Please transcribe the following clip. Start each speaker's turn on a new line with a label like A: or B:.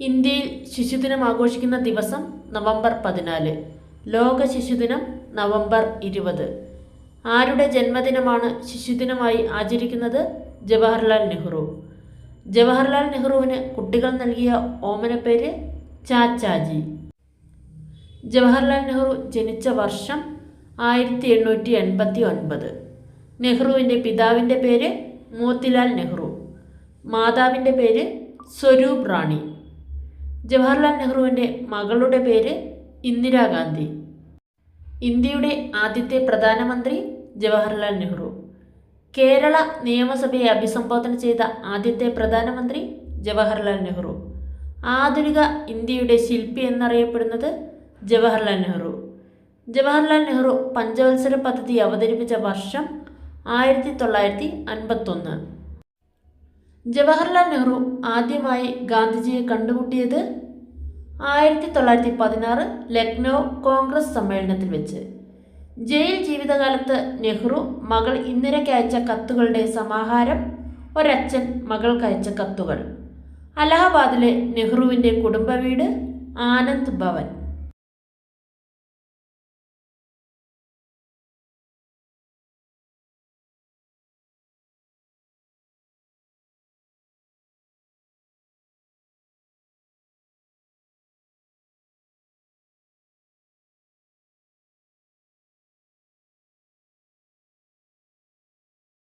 A: ഇന്ത്യയിൽ ശിശുദിനം ആഘോഷിക്കുന്ന ദിവസം നവംബർ പതിനാല്. ലോക ശിശുദിനം നവംബർ ഇരുപത്. ആരുടെ ജന്മദിനമാണ് ശിശുദിനമായി ആചരിക്കുന്നത്? ജവഹർലാൽ നെഹ്റു. ജവഹർലാൽ നെഹ്റുവിന് കുട്ടികൾ നൽകിയ ഓമനപ്പേര് ചാച്ചാജി. ജവഹർലാൽ നെഹ്റു ജനിച്ച വർഷം ആയിരത്തി എണ്ണൂറ്റി എൺപത്തി ഒൻപത് നെഹ്റുവിന്റെ പിതാവിന്റെ പേര് മോത്തിലാൽ നെഹ്റു. മാതാവിന്റെ പേര് സ്വരൂപ് റാണി. ജവഹർലാൽ നെഹ്റുവിന്റെ മകളുടെ പേര് ഇന്ദിരാഗാന്ധി ഇന്ത്യയുടെ ആദ്യത്തെ പ്രധാനമന്ത്രി ജവഹർലാൽ നെഹ്റു. കേരള നിയമസഭയെ അഭിസംബോധന ചെയ്ത ആദ്യത്തെ പ്രധാനമന്ത്രി ജവഹർലാൽ നെഹ്റു. ആധുനിക ഇന്ത്യയുടെ ശില്പി എന്നറിയപ്പെടുന്നത് ജവഹർലാൽ നെഹ്റു. ജവഹർലാൽ നെഹ്റു പഞ്ചവത്സര പദ്ധതി അവതരിപ്പിച്ച വർഷം ആയിരത്തി തൊള്ളായിരത്തി അൻപത്തൊന്ന്. ജവഹർലാൽ നെഹ്റു ആദ്യമായി ഗാന്ധിജിയെ കണ്ടുമുട്ടിയത് ആയിരത്തി തൊള്ളായിരത്തി പതിനാറ് ലക്നൗ കോൺഗ്രസ് സമ്മേളനത്തിൽ വെച്ച്. ജയിൽ ജീവിതകാലത്ത് നെഹ്റു മകൾ ഇന്ദിരയ്ക്ക് കത്തുകളുടെ സമാഹാരം ഒരച്ഛൻ മകൾക്ക് അയച്ച കത്തുകൾ. അലഹബാദിലെ നെഹ്റുവിന്റെ കുടുംബ വീട് ആനന്ദ് ഭവൻ.